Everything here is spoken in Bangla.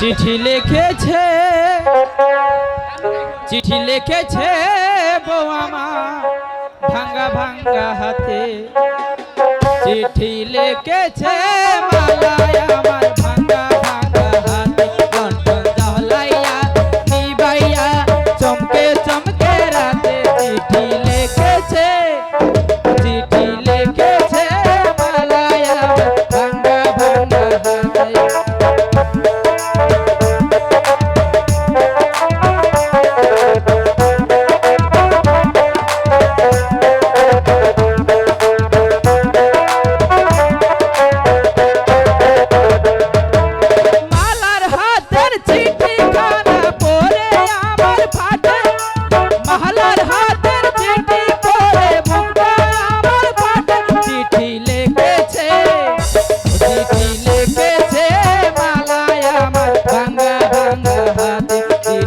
চিঠি লিখেছে চিঠি লিখেছে বউ আমার ভাঙ্গা ভাঙ্গা হাতে। চিঠি লিখেছে চমকে চমকে রাতে চিঠি